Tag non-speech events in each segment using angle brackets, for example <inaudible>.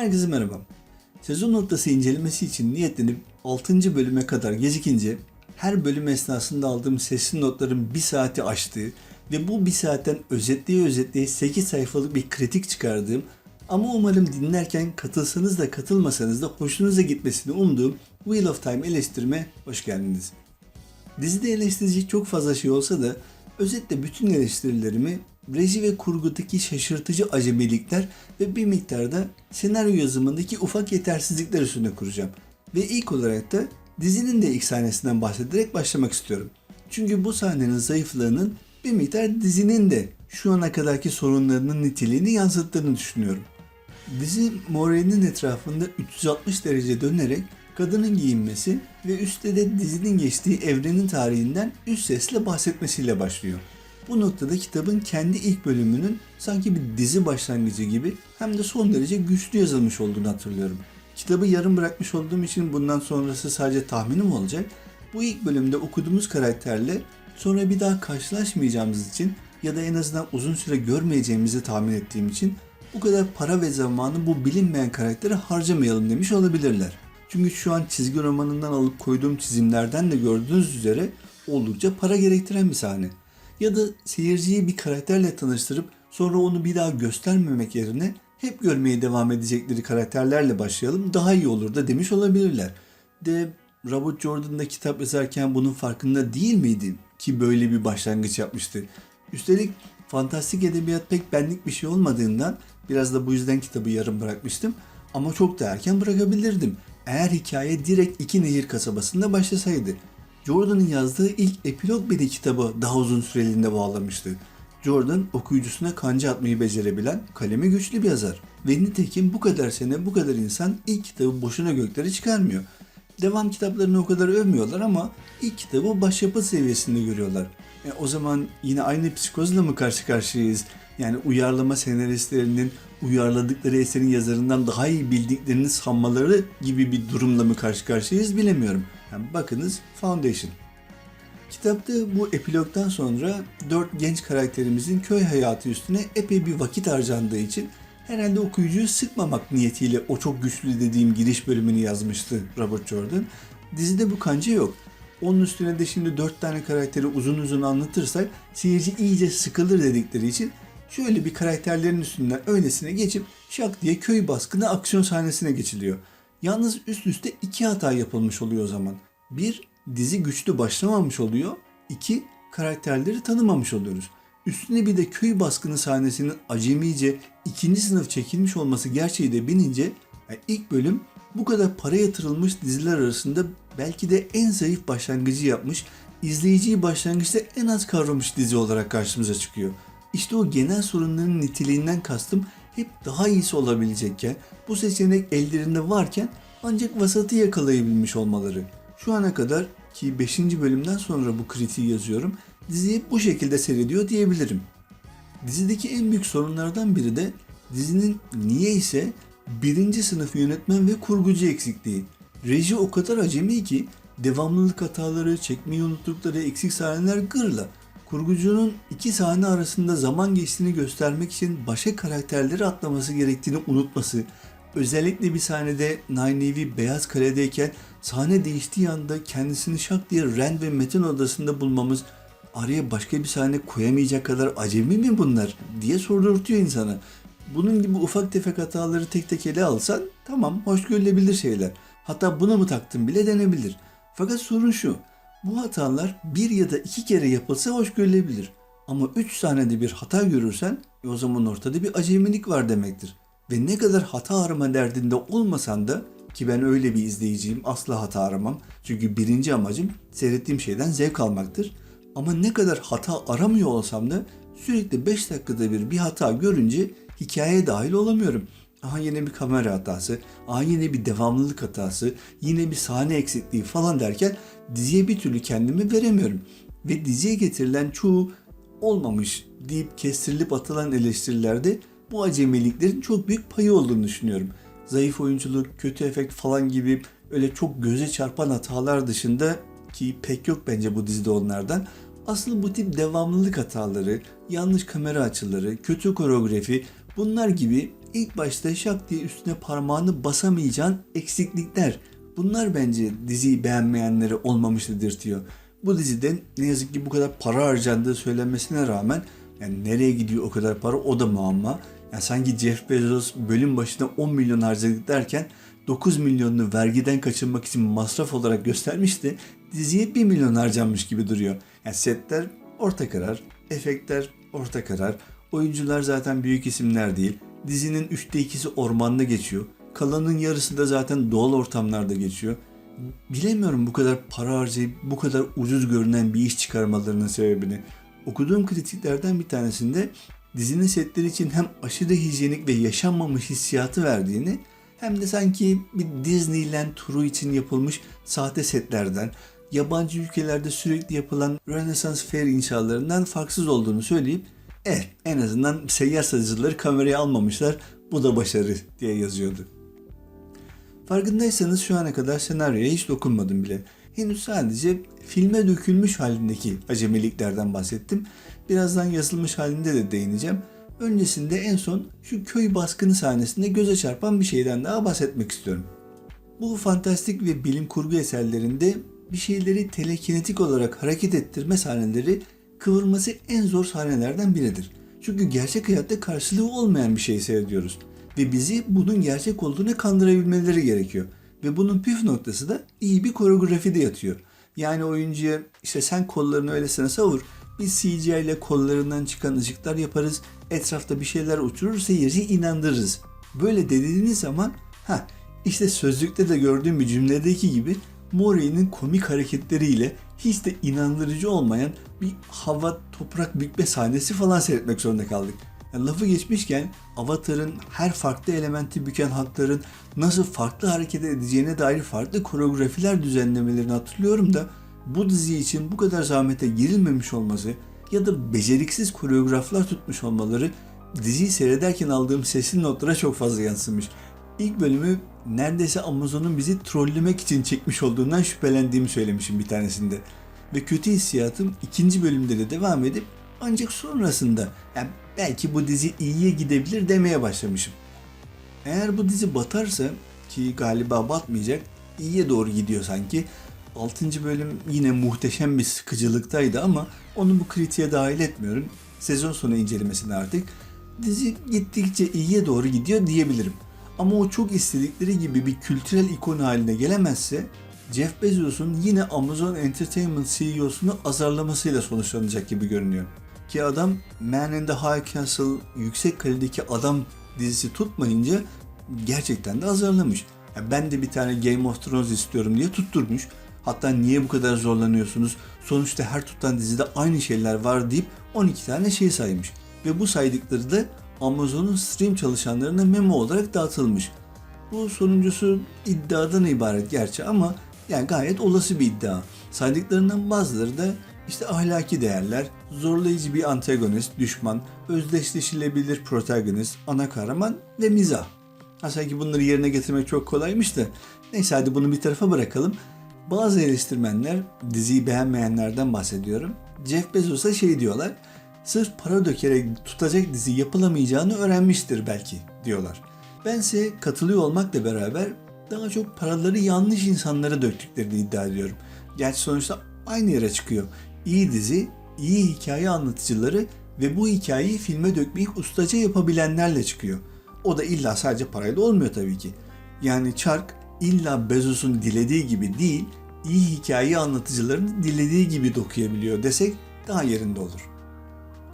Herkese merhaba. Sezon noktası incelemesi için niyetlenip 6. bölüme kadar gecikince her bölüm esnasında aldığım sesli notların bir saati aştığı ve bu bir saatten özetleye özetleye 8 sayfalık bir kritik çıkardığım ama umarım dinlerken katılsanız da katılmasanız da hoşunuza gitmesini umduğum Wheel of Time eleştirime hoş geldiniz. Dizide eleştirecek çok fazla şey olsa da özetle bütün eleştirilerimi reji ve kurgudaki şaşırtıcı acemilikler ve bir miktarda senaryo yazımındaki ufak yetersizlikler üstüne kuracağım. Ve ilk olarak da dizinin de ilk sahnesinden bahsederek başlamak istiyorum. Çünkü bu sahnenin zayıflığının bir miktar dizinin de şu ana kadarki sorunlarının niteliğini yansıttığını düşünüyorum. Dizi Morey'nin etrafında 360 derece dönerek kadının giyinmesi ve üstte de dizinin geçtiği evrenin tarihinden üst sesle bahsetmesiyle başlıyor. Bu noktada kitabın kendi ilk bölümünün sanki bir dizi başlangıcı gibi hem de son derece güçlü yazılmış olduğunu hatırlıyorum. Kitabı yarım bırakmış olduğum için bundan sonrası sadece tahminim olacak. Bu ilk bölümde okuduğumuz karakterle sonra bir daha karşılaşmayacağımız için ya da en azından uzun süre görmeyeceğimizi tahmin ettiğim için bu kadar para ve zamanı bu bilinmeyen karaktere harcamayalım demiş olabilirler. Çünkü şu an çizgi romanından alıp koyduğum çizimlerden de gördüğünüz üzere oldukça para gerektiren bir sahne. Ya da seyirciyi bir karakterle tanıştırıp sonra onu bir daha göstermemek yerine hep görmeye devam edecekleri karakterlerle başlayalım daha iyi olur da demiş olabilirler. De Robert Jordan da kitap yazarken bunun farkında değil miydi ki böyle bir başlangıç yapmıştı. Üstelik fantastik edebiyat pek benlik bir şey olmadığından biraz da bu yüzden kitabı yarım bırakmıştım. Ama çok da erken bırakabilirdim. Eğer hikaye direkt iki nehir kasabasında başlasaydı. Jordan'ın yazdığı ilk epilog bile kitabı daha uzun süreliğinde bağlamıştı. Jordan okuyucusuna kanca atmayı becerebilen kalemi güçlü bir yazar. Ve nitekim bu kadar sene bu kadar insan ilk kitabı boşuna göklere çıkarmıyor. Devam kitaplarını o kadar övmüyorlar ama ilk kitabı başyapıt seviyesinde görüyorlar. E, o zaman yine aynı psikozla mı karşı karşıyayız? Yani uyarlama senaristlerinin uyarladıkları eserin yazarından daha iyi bildiklerini sanmaları gibi bir durumla mı karşı karşıyayız bilemiyorum. Yani bakınız Foundation. Kitapta bu epilogdan sonra dört genç karakterimizin köy hayatı üstüne epey bir vakit harcandığı için herhalde okuyucuyu sıkmamak niyetiyle o çok güçlü dediğim giriş bölümünü yazmıştı Robert Jordan. Dizide bu kanca yok. Onun üstüne de şimdi dört tane karakteri uzun uzun anlatırsak seyirci iyice sıkılır dedikleri için şöyle bir karakterlerin üstünden öylesine geçip şak diye köy baskını aksiyon sahnesine geçiliyor. Yalnız üst üste iki hata yapılmış oluyor o zaman. Bir, dizi güçlü başlamamış oluyor. İki, karakterleri tanımamış oluyoruz. Üstüne bir de köy baskını sahnesinin acemice ikinci sınıf çekilmiş olması gerçeği de binince yani ilk bölüm bu kadar para yatırılmış diziler arasında belki de en zayıf başlangıcı yapmış, izleyiciyi başlangıçta en az kavramış dizi olarak karşımıza çıkıyor. İşte o genel sorunların niteliğinden kastım hep daha iyisi olabilecekken, bu seçenek ellerinde varken ancak vasatı yakalayabilmiş olmaları. Şu ana kadar ki 5. bölümden sonra bu kritiği yazıyorum, diziyi bu şekilde seyrediyor diyebilirim. Dizideki en büyük sorunlardan biri de dizinin niye ise birinci sınıf yönetmen ve kurgucu eksikliği. Reji o kadar acemi ki devamlılık hataları, çekmeyi unuttukları eksik sahneler gırla. Kurgucunun iki sahne arasında zaman geçtiğini göstermek için başka karakterleri atlaması gerektiğini unutması, özellikle bir sahnede Nynaeve Beyaz Kale'deyken sahne değiştiği anda kendisini şak diye Ren ve Metin odasında bulmamız araya başka bir sahne koyamayacak kadar acemi mi bunlar diye sordurtuyor insana. Bunun gibi ufak tefek hataları tek tek ele alsan tamam hoş görülebilir şeyler. Hatta buna mı taktın bile denebilir. Fakat sorun şu. Bu hatalar bir ya da iki kere yapılsa hoş görülebilir. Ama üç sahnede bir hata görürsen e o zaman ortada bir acemilik var demektir. Ve ne kadar hata arama derdinde olmasan da ki ben öyle bir izleyiciyim asla hata aramam. Çünkü birinci amacım seyrettiğim şeyden zevk almaktır. Ama ne kadar hata aramıyor olsam da sürekli 5 dakikada bir bir hata görünce hikayeye dahil olamıyorum. Aha yine bir kamera hatası, aha yine bir devamlılık hatası, yine bir sahne eksikliği falan derken diziye bir türlü kendimi veremiyorum. Ve diziye getirilen çoğu olmamış deyip kestirilip atılan eleştirilerde bu acemiliklerin çok büyük payı olduğunu düşünüyorum. Zayıf oyunculuk, kötü efekt falan gibi öyle çok göze çarpan hatalar dışında ki pek yok bence bu dizide onlardan. Asıl bu tip devamlılık hataları, yanlış kamera açıları, kötü koreografi bunlar gibi ilk başta şak diye üstüne parmağını basamayacağın eksiklikler. Bunlar bence diziyi beğenmeyenleri olmamış dedirtiyor. Bu dizide ne yazık ki bu kadar para harcandığı söylenmesine rağmen yani nereye gidiyor o kadar para o da muamma. Yani sanki Jeff Bezos bölüm başına 10 milyon harcadık derken 9 milyonunu vergiden kaçınmak için masraf olarak göstermişti. Diziye 1 milyon harcanmış gibi duruyor. Yani setler orta karar, efektler orta karar, oyuncular zaten büyük isimler değil. Dizinin 3'te 2'si ormanda geçiyor. Kalanın yarısı da zaten doğal ortamlarda geçiyor. Bilemiyorum bu kadar para harcayıp bu kadar ucuz görünen bir iş çıkarmalarının sebebini. Okuduğum kritiklerden bir tanesinde dizinin setleri için hem aşırı hijyenik ve yaşanmamış hissiyatı verdiğini hem de sanki bir Disneyland turu için yapılmış sahte setlerden, yabancı ülkelerde sürekli yapılan Rönesans Fair inşalarından farksız olduğunu söyleyip eh en azından seyyar satıcıları kameraya almamışlar bu da başarı diye yazıyordu. Farkındaysanız şu ana kadar senaryoya hiç dokunmadım bile. Henüz sadece filme dökülmüş halindeki acemiliklerden bahsettim. Birazdan yazılmış halinde de değineceğim. Öncesinde en son şu köy baskını sahnesinde göze çarpan bir şeyden daha bahsetmek istiyorum. Bu fantastik ve bilim kurgu eserlerinde bir şeyleri telekinetik olarak hareket ettirme sahneleri kıvırması en zor sahnelerden biridir. Çünkü gerçek hayatta karşılığı olmayan bir şey seyrediyoruz. Ve bizi bunun gerçek olduğuna kandırabilmeleri gerekiyor. Ve bunun püf noktası da iyi bir koreografide yatıyor. Yani oyuncuya işte sen kollarını öylesine savur, biz CGI ile kollarından çıkan ışıklar yaparız, etrafta bir şeyler uçurur, seyirciyi inandırırız. Böyle dediğiniz zaman ha işte sözlükte de gördüğüm bir cümledeki gibi Mori'nin komik hareketleriyle hiç de inandırıcı olmayan bir hava toprak bükme sahnesi falan seyretmek zorunda kaldık. Yani lafı geçmişken Avatar'ın her farklı elementi büken hatların nasıl farklı hareket edeceğine dair farklı koreografiler düzenlemelerini hatırlıyorum da bu dizi için bu kadar zahmete girilmemiş olması ya da beceriksiz koreograflar tutmuş olmaları diziyi seyrederken aldığım sesli notlara çok fazla yansımış. İlk bölümü neredeyse Amazon'un bizi trollemek için çekmiş olduğundan şüphelendiğimi söylemişim bir tanesinde. Ve kötü hissiyatım ikinci bölümde de devam edip ancak sonrasında yani belki bu dizi iyiye gidebilir demeye başlamışım. Eğer bu dizi batarsa ki galiba batmayacak iyiye doğru gidiyor sanki. 6. bölüm yine muhteşem bir sıkıcılıktaydı ama onu bu kritiğe dahil etmiyorum. Sezon sonu incelemesine artık. Dizi gittikçe iyiye doğru gidiyor diyebilirim. Ama o çok istedikleri gibi bir kültürel ikon haline gelemezse Jeff Bezos'un yine Amazon Entertainment CEO'sunu azarlamasıyla sonuçlanacak gibi görünüyor. Ki adam Man in the High Castle yüksek kalitedeki adam dizisi tutmayınca gerçekten de azarlamış. Ya ben de bir tane Game of Thrones istiyorum diye tutturmuş. Hatta niye bu kadar zorlanıyorsunuz? Sonuçta her tutan dizide aynı şeyler var deyip 12 tane şey saymış. Ve bu saydıkları da Amazon'un stream çalışanlarına memo olarak dağıtılmış. Bu sonuncusu iddiadan ibaret gerçi ama yani gayet olası bir iddia. Saydıklarından bazıları da işte ahlaki değerler, zorlayıcı bir antagonist, düşman, özdeşleşilebilir protagonist, ana kahraman ve mizah. Ha sanki bunları yerine getirmek çok kolaymış da neyse hadi bunu bir tarafa bırakalım. Bazı eleştirmenler, diziyi beğenmeyenlerden bahsediyorum. Jeff Bezos'a şey diyorlar, sırf para dökerek tutacak dizi yapılamayacağını öğrenmiştir belki diyorlar. Bense katılıyor olmakla beraber daha çok paraları yanlış insanlara döktüklerini iddia ediyorum. Gerçi sonuçta aynı yere çıkıyor. İyi dizi, iyi hikaye anlatıcıları ve bu hikayeyi filme dökmeyi ustaca yapabilenlerle çıkıyor. O da illa sadece parayla olmuyor tabii ki. Yani çark illa Bezos'un dilediği gibi değil, iyi hikaye anlatıcıların dilediği gibi dokuyabiliyor desek daha yerinde olur.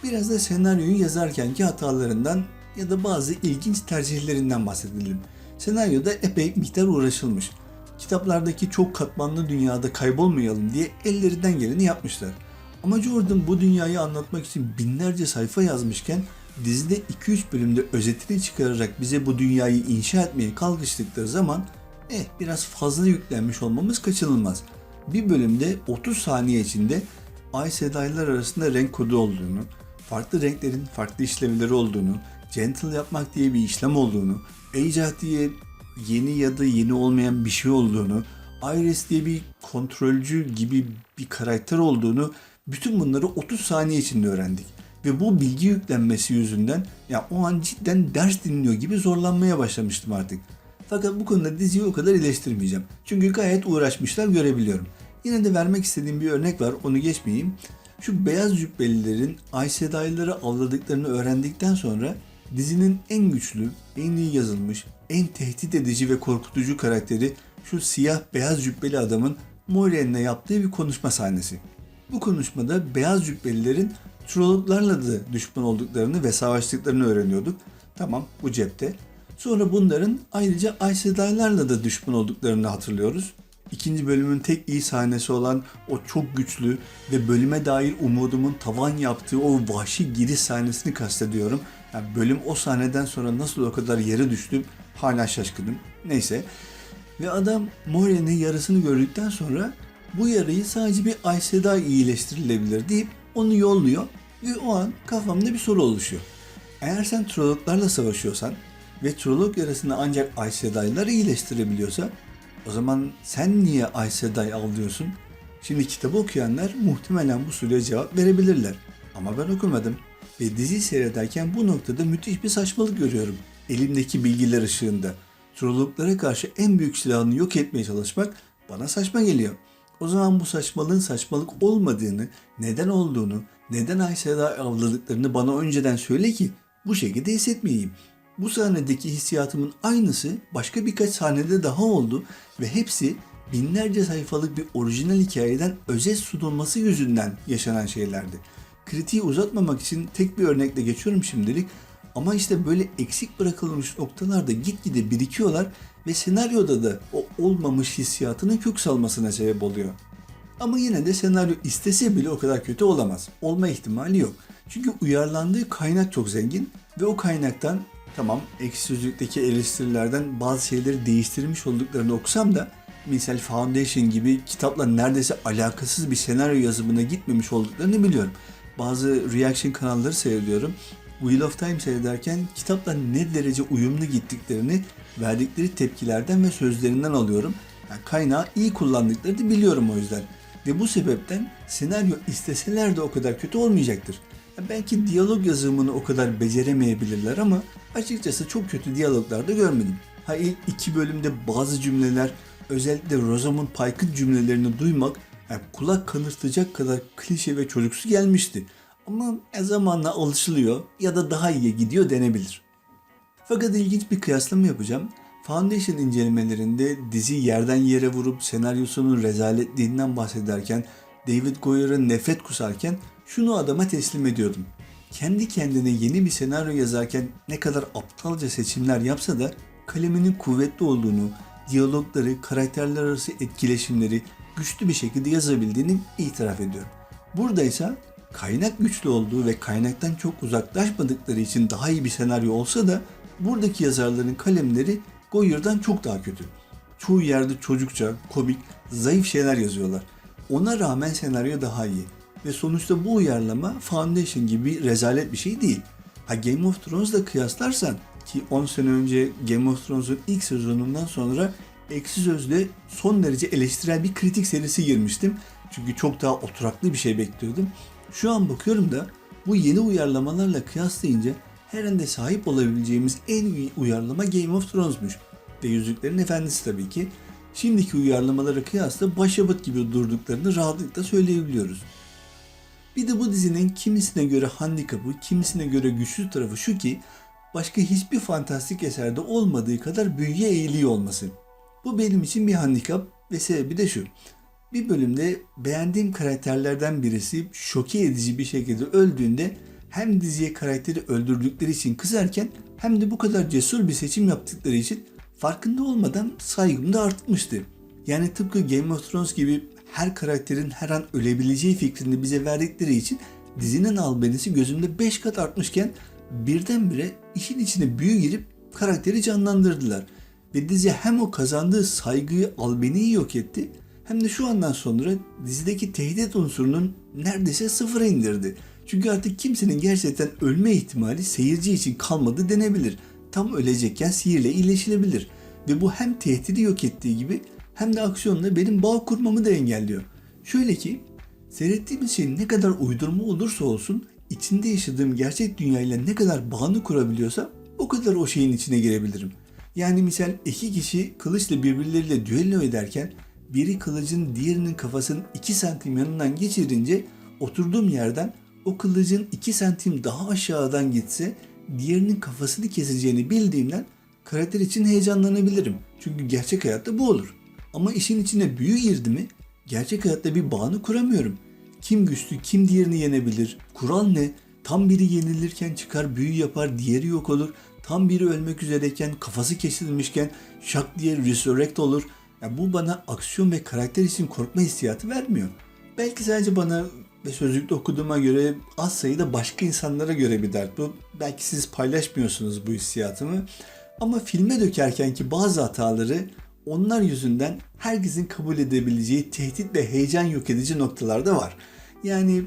Biraz da senaryoyu yazarkenki hatalarından ya da bazı ilginç tercihlerinden bahsedelim. Senaryoda epey miktar uğraşılmış. Kitaplardaki çok katmanlı dünyada kaybolmayalım diye ellerinden geleni yapmışlar. Ama Jordan bu dünyayı anlatmak için binlerce sayfa yazmışken dizide 2-3 bölümde özetini çıkararak bize bu dünyayı inşa etmeye kalkıştıkları zaman eh biraz fazla yüklenmiş olmamız kaçınılmaz. Bir bölümde 30 saniye içinde ay sedaylar arasında renk kodu olduğunu, farklı renklerin farklı işlevleri olduğunu, gentle yapmak diye bir işlem olduğunu, Age diye yeni ya da yeni olmayan bir şey olduğunu, Iris diye bir kontrolcü gibi bir karakter olduğunu bütün bunları 30 saniye içinde öğrendik. Ve bu bilgi yüklenmesi yüzünden ya o an cidden ders dinliyor gibi zorlanmaya başlamıştım artık. Fakat bu konuda diziyi o kadar eleştirmeyeceğim. Çünkü gayet uğraşmışlar görebiliyorum. Yine de vermek istediğim bir örnek var onu geçmeyeyim. Şu beyaz cübbelilerin Aes avladıklarını öğrendikten sonra dizinin en güçlü, en iyi yazılmış, en tehdit edici ve korkutucu karakteri şu siyah beyaz cübbeli adamın Moiraine'le yaptığı bir konuşma sahnesi. Bu konuşmada beyaz cübbelilerin Trolloklarla da düşman olduklarını ve savaştıklarını öğreniyorduk. Tamam bu cepte. Sonra bunların ayrıca Aes Sedai'larla da düşman olduklarını hatırlıyoruz. İkinci bölümün tek iyi sahnesi olan o çok güçlü ve bölüme dair umudumun tavan yaptığı o vahşi giriş sahnesini kastediyorum. Yani bölüm o sahneden sonra nasıl o kadar yere düştüm hala şaşkınım. Neyse. Ve adam Moraine'in yarasını gördükten sonra bu yarayı sadece bir Aes iyileştirilebilir deyip onu yolluyor ve o an kafamda bir soru oluşuyor. Eğer sen Trolloklarla savaşıyorsan ve Trollok yarasını ancak Aes iyileştirebiliyorsa o zaman sen niye Sedai avlıyorsun? Şimdi kitabı okuyanlar muhtemelen bu soruya cevap verebilirler. Ama ben okumadım. Ve dizi seyrederken bu noktada müthiş bir saçmalık görüyorum. Elimdeki bilgiler ışığında. Trolloklara karşı en büyük silahını yok etmeye çalışmak bana saçma geliyor. O zaman bu saçmalığın saçmalık olmadığını, neden olduğunu, neden Sedai avladıklarını bana önceden söyle ki bu şekilde hissetmeyeyim. Bu sahnedeki hissiyatımın aynısı başka birkaç sahnede daha oldu ve hepsi binlerce sayfalık bir orijinal hikayeden özet sunulması yüzünden yaşanan şeylerdi. Kritiği uzatmamak için tek bir örnekle geçiyorum şimdilik ama işte böyle eksik bırakılmış noktalarda gitgide birikiyorlar ve senaryoda da o olmamış hissiyatının kök salmasına sebep oluyor. Ama yine de senaryo istese bile o kadar kötü olamaz. Olma ihtimali yok. Çünkü uyarlandığı kaynak çok zengin ve o kaynaktan tamam ekşi sözlükteki eleştirilerden bazı şeyleri değiştirmiş olduklarını okusam da misal Foundation gibi kitapla neredeyse alakasız bir senaryo yazımına gitmemiş olduklarını biliyorum. Bazı reaction kanalları seyrediyorum. Wheel of Time seyrederken kitapla ne derece uyumlu gittiklerini verdikleri tepkilerden ve sözlerinden alıyorum. Yani kaynağı iyi kullandıklarını biliyorum o yüzden. Ve bu sebepten senaryo isteseler de o kadar kötü olmayacaktır. Ya belki diyalog yazımını o kadar beceremeyebilirler ama açıkçası çok kötü diyaloglar da görmedim. Ha ilk iki bölümde bazı cümleler özellikle Rosamund Pike'ın cümlelerini duymak yani kulak kanırtacak kadar klişe ve çocuksu gelmişti. Ama zamanla alışılıyor ya da daha iyiye gidiyor denebilir. Fakat ilginç bir kıyaslama yapacağım. Foundation incelemelerinde dizi yerden yere vurup senaryosunun rezaletliğinden bahsederken David Goyer'ın nefret kusarken şunu adama teslim ediyordum. Kendi kendine yeni bir senaryo yazarken ne kadar aptalca seçimler yapsa da kaleminin kuvvetli olduğunu, diyalogları, karakterler arası etkileşimleri güçlü bir şekilde yazabildiğini itiraf ediyorum. Burada ise kaynak güçlü olduğu ve kaynaktan çok uzaklaşmadıkları için daha iyi bir senaryo olsa da buradaki yazarların kalemleri Goyer'dan çok daha kötü. Çoğu yerde çocukça, komik, zayıf şeyler yazıyorlar. Ona rağmen senaryo daha iyi. Ve sonuçta bu uyarlama Foundation gibi rezalet bir şey değil. Ha Game of Thrones'la kıyaslarsan ki 10 sene önce Game of Thrones'un ilk sezonundan sonra Eksi Söz'le son derece eleştirel bir kritik serisi girmiştim. Çünkü çok daha oturaklı bir şey bekliyordum. Şu an bakıyorum da bu yeni uyarlamalarla kıyaslayınca herhalde sahip olabileceğimiz en iyi uyarlama Game of Thrones'muş. Ve Yüzüklerin Efendisi tabii ki. Şimdiki uyarlamalara kıyasla başyapıt gibi durduklarını rahatlıkla söyleyebiliyoruz. Bir de bu dizinin kimisine göre handikapı, kimisine göre güçlü tarafı şu ki başka hiçbir fantastik eserde olmadığı kadar büyüye eğiliyor olması. Bu benim için bir handikap ve sebebi de şu. Bir bölümde beğendiğim karakterlerden birisi şoke edici bir şekilde öldüğünde hem diziye karakteri öldürdükleri için kızarken hem de bu kadar cesur bir seçim yaptıkları için farkında olmadan saygım da artmıştı. Yani tıpkı Game of Thrones gibi her karakterin her an ölebileceği fikrini bize verdikleri için dizinin albenisi gözümde 5 kat artmışken birdenbire işin içine büyü girip karakteri canlandırdılar. Ve dizi hem o kazandığı saygıyı albeniyi yok etti hem de şu andan sonra dizideki tehdit unsurunun neredeyse sıfıra indirdi. Çünkü artık kimsenin gerçekten ölme ihtimali seyirci için kalmadı denebilir. Tam ölecekken sihirle iyileşilebilir. Ve bu hem tehdidi yok ettiği gibi hem de aksiyonla benim bağ kurmamı da engelliyor. Şöyle ki seyrettiğimiz şey ne kadar uydurma olursa olsun içinde yaşadığım gerçek dünyayla ne kadar bağını kurabiliyorsam o kadar o şeyin içine girebilirim. Yani misal iki kişi kılıçla birbirleriyle düello ederken biri kılıcın diğerinin kafasının 2 santim yanından geçirince oturduğum yerden o kılıcın 2 santim daha aşağıdan gitse diğerinin kafasını keseceğini bildiğimden karakter için heyecanlanabilirim. Çünkü gerçek hayatta bu olur. Ama işin içine büyü girdi mi gerçek hayatta bir bağını kuramıyorum. Kim güçlü, kim diğerini yenebilir? Kural ne? Tam biri yenilirken çıkar büyü yapar, diğeri yok olur. Tam biri ölmek üzereyken, kafası kesilmişken şak diye resurrect olur. Ya bu bana aksiyon ve karakter için korkma hissiyatı vermiyor. Belki sadece bana ve sözlükte okuduğuma göre az sayıda başka insanlara göre bir dert bu. Belki siz paylaşmıyorsunuz bu hissiyatımı. Ama filme dökerken ki bazı hataları onlar yüzünden herkesin kabul edebileceği tehdit ve heyecan yok edici noktalar da var. Yani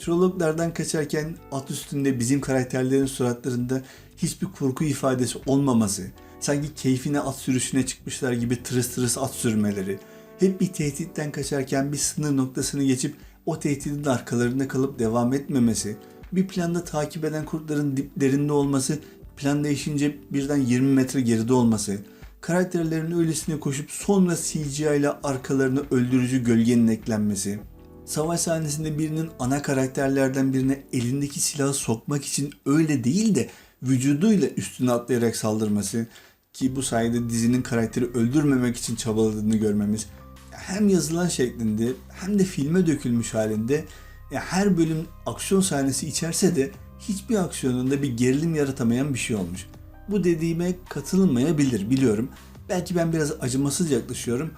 trologlardan kaçarken at üstünde bizim karakterlerin suratlarında hiçbir korku ifadesi olmaması, sanki keyfine at sürüşüne çıkmışlar gibi tırıs tırıs at sürmeleri, hep bir tehditten kaçarken bir sınır noktasını geçip o tehdidin arkalarında kalıp devam etmemesi, bir planda takip eden kurtların diplerinde olması, plan değişince birden 20 metre geride olması, karakterlerin öylesine koşup sonra CGI ile arkalarına öldürücü gölgenin eklenmesi, savaş sahnesinde birinin ana karakterlerden birine elindeki silahı sokmak için öyle değil de vücuduyla üstüne atlayarak saldırması ki bu sayede dizinin karakteri öldürmemek için çabaladığını görmemiz hem yazılan şeklinde hem de filme dökülmüş halinde her bölüm aksiyon sahnesi içerse de hiçbir aksiyonunda bir gerilim yaratamayan bir şey olmuş. Bu dediğime katılmayabilir biliyorum. Belki ben biraz acımasız yaklaşıyorum.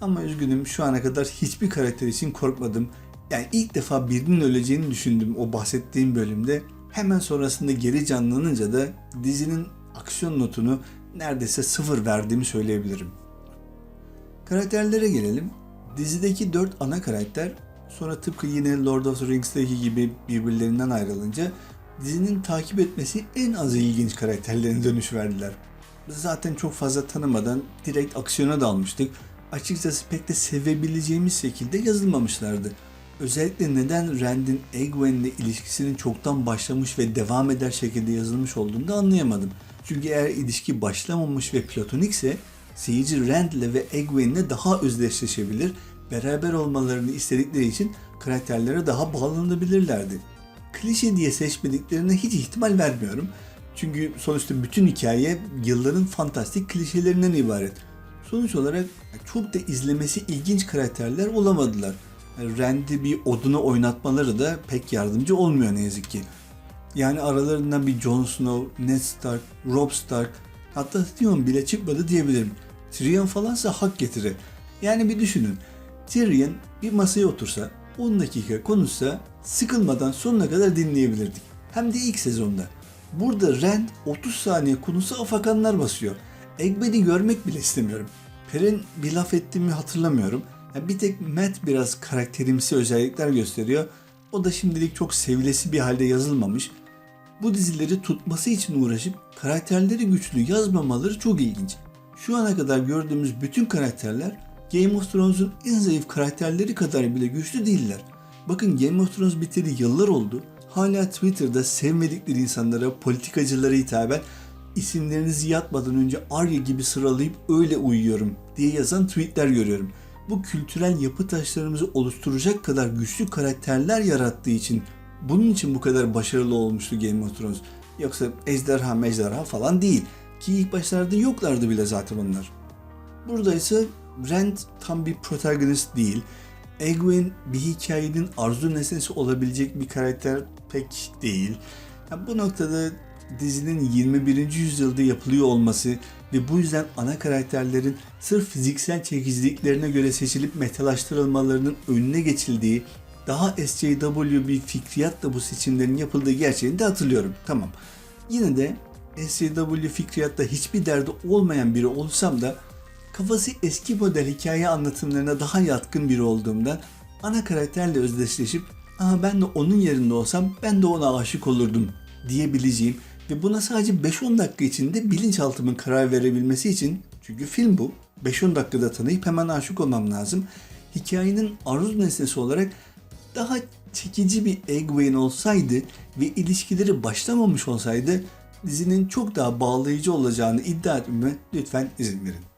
Ama üzgünüm şu ana kadar hiçbir karakter için korkmadım. Yani ilk defa birinin öleceğini düşündüm o bahsettiğim bölümde. Hemen sonrasında geri canlanınca da dizinin aksiyon notunu neredeyse sıfır verdiğimi söyleyebilirim. Karakterlere gelelim. Dizideki dört ana karakter sonra tıpkı yine Lord of the Rings'teki gibi birbirlerinden ayrılınca dizinin takip etmesi en az ilginç karakterlerine dönüş verdiler. Zaten çok fazla tanımadan direkt aksiyona dalmıştık. Açıkçası pek de sevebileceğimiz şekilde yazılmamışlardı. Özellikle neden Rand'in Egwene'le ilişkisinin çoktan başlamış ve devam eder şekilde yazılmış olduğunu da anlayamadım. Çünkü eğer ilişki başlamamış ve platonikse seyirci Rand'le ve Egwene'le daha özdeşleşebilir, beraber olmalarını istedikleri için karakterlere daha bağlanabilirlerdi. Klişe diye seçmediklerine hiç ihtimal vermiyorum. Çünkü sonuçta bütün hikaye yılların fantastik klişelerinden ibaret. Sonuç olarak çok da izlemesi ilginç karakterler olamadılar. Rand'i bir oduna oynatmaları da pek yardımcı olmuyor ne yazık ki. Yani aralarından bir Jon Snow, Ned Stark, Robb Stark, hatta Theon bile çıkmadı diyebilirim. Tyrion falansa hak getire. Yani bir düşünün. Tyrion bir masaya otursa, 10 dakika konuşsa sıkılmadan sonuna kadar dinleyebilirdik. Hem de ilk sezonda. Burada Rand 30 saniye konuşsa afakanlar basıyor. Egber'i görmek bile istemiyorum. Per'in bir laf ettiğimi hatırlamıyorum. Yani bir tek Matt biraz karakterimsi özellikler gösteriyor. O da şimdilik çok sevilesi bir halde yazılmamış. Bu dizileri tutması için uğraşıp karakterleri güçlü yazmamaları çok ilginç. Şu ana kadar gördüğümüz bütün karakterler Game of Thrones'un en zayıf karakterleri kadar bile güçlü değiller. Bakın Game of Thrones biteli yıllar oldu. Hala Twitter'da sevmedikleri insanlara, politikacılara hitaben isimlerinizi yatmadan önce Arya gibi sıralayıp öyle uyuyorum diye yazan tweetler görüyorum. Bu kültürel yapı taşlarımızı oluşturacak kadar güçlü karakterler yarattığı için bunun için bu kadar başarılı olmuştu Game of Thrones. Yoksa ejderha mejderha falan değil. Ki ilk başlarda yoklardı bile zaten onlar. Burada ise Rand tam bir protagonist değil. Egwene bir hikayenin arzu nesnesi olabilecek bir karakter pek değil. Yani bu noktada dizinin 21. yüzyılda yapılıyor olması ve bu yüzden ana karakterlerin sırf fiziksel çekiciliklerine göre seçilip metalaştırılmalarının önüne geçildiği daha SJW bir fikriyatla bu seçimlerin yapıldığı gerçeğini de hatırlıyorum. Tamam. Yine de SJW fikriyatta hiçbir derdi olmayan biri olsam da kafası eski model hikaye anlatımlarına daha yatkın biri olduğumdan ana karakterle özdeşleşip Aa ben de onun yerinde olsam ben de ona aşık olurdum diyebileceğim ve buna sadece 5-10 dakika içinde bilinçaltımın karar verebilmesi için çünkü film bu 5-10 dakikada tanıyıp hemen aşık olmam lazım. Hikayenin aruz nesnesi olarak daha çekici bir Egwene olsaydı ve ilişkileri başlamamış olsaydı dizinin çok daha bağlayıcı olacağını iddia etmeme lütfen izin verin.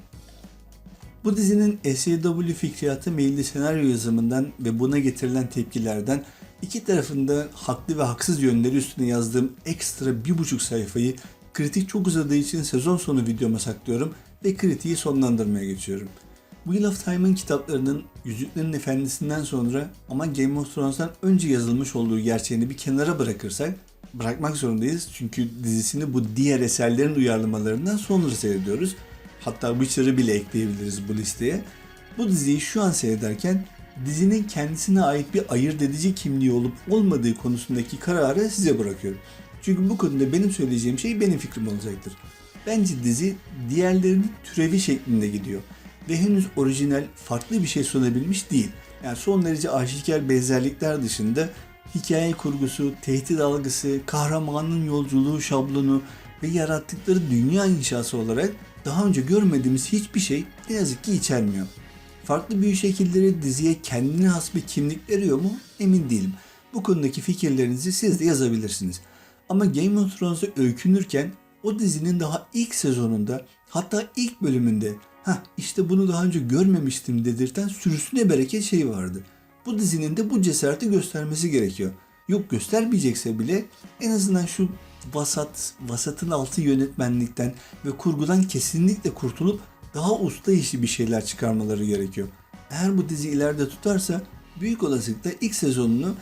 Bu dizinin SCW fikriyatı meyilli senaryo yazımından ve buna getirilen tepkilerden iki tarafında haklı ve haksız yönleri üstüne yazdığım ekstra bir buçuk sayfayı kritik çok uzadığı için sezon sonu videoma saklıyorum ve kritiği sonlandırmaya geçiyorum. Wheel of Time'ın kitaplarının Yüzüklerin Efendisi'nden sonra ama Game of Thrones'tan önce yazılmış olduğu gerçeğini bir kenara bırakırsak bırakmak zorundayız çünkü dizisini bu diğer eserlerin uyarlamalarından sonra seyrediyoruz. Hatta Witcher'ı bile ekleyebiliriz bu listeye. Bu diziyi şu an seyrederken dizinin kendisine ait bir ayırt edici kimliği olup olmadığı konusundaki kararı size bırakıyorum. Çünkü bu konuda benim söyleyeceğim şey benim fikrim olacaktır. Bence dizi diğerlerinin türevi şeklinde gidiyor ve henüz orijinal farklı bir şey sunabilmiş değil. Yani son derece aşikar benzerlikler dışında hikaye kurgusu, tehdit algısı, kahramanın yolculuğu şablonu ve yarattıkları dünya inşası olarak daha önce görmediğimiz hiçbir şey ne yazık ki içermiyor. Farklı büyü şekilleri diziye kendine has bir kimlik veriyor mu emin değilim. Bu konudaki fikirlerinizi siz de yazabilirsiniz. Ama Game of Thrones'a öykünürken o dizinin daha ilk sezonunda hatta ilk bölümünde ha işte bunu daha önce görmemiştim dedirten sürüsüne bereket şey vardı. Bu dizinin de bu cesareti göstermesi gerekiyor. Yok göstermeyecekse bile en azından şu vasat, vasatın altı yönetmenlikten ve kurgudan kesinlikle kurtulup daha usta işi bir şeyler çıkarmaları gerekiyor. Eğer bu dizi ileride tutarsa büyük olasılıkla ilk sezonunu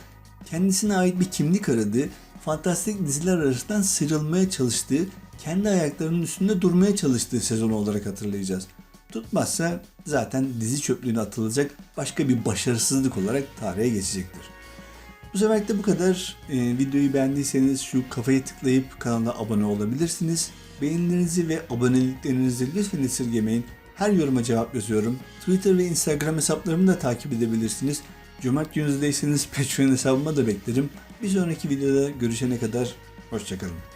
kendisine ait bir kimlik aradığı, fantastik diziler arasından sıyrılmaya çalıştığı, kendi ayaklarının üstünde durmaya çalıştığı sezon olarak hatırlayacağız. Tutmazsa zaten dizi çöplüğüne atılacak başka bir başarısızlık olarak tarihe geçecektir. Bu seferlik de bu kadar. Ee, videoyu beğendiyseniz şu kafayı tıklayıp kanala abone olabilirsiniz. Beğenilerinizi ve aboneliklerinizi lütfen esirgemeyin. Her yoruma cevap yazıyorum. Twitter ve Instagram hesaplarımı da takip edebilirsiniz. Cömert gününüzdeyseniz <laughs> Patreon hesabıma da beklerim. Bir sonraki videoda görüşene kadar hoşçakalın.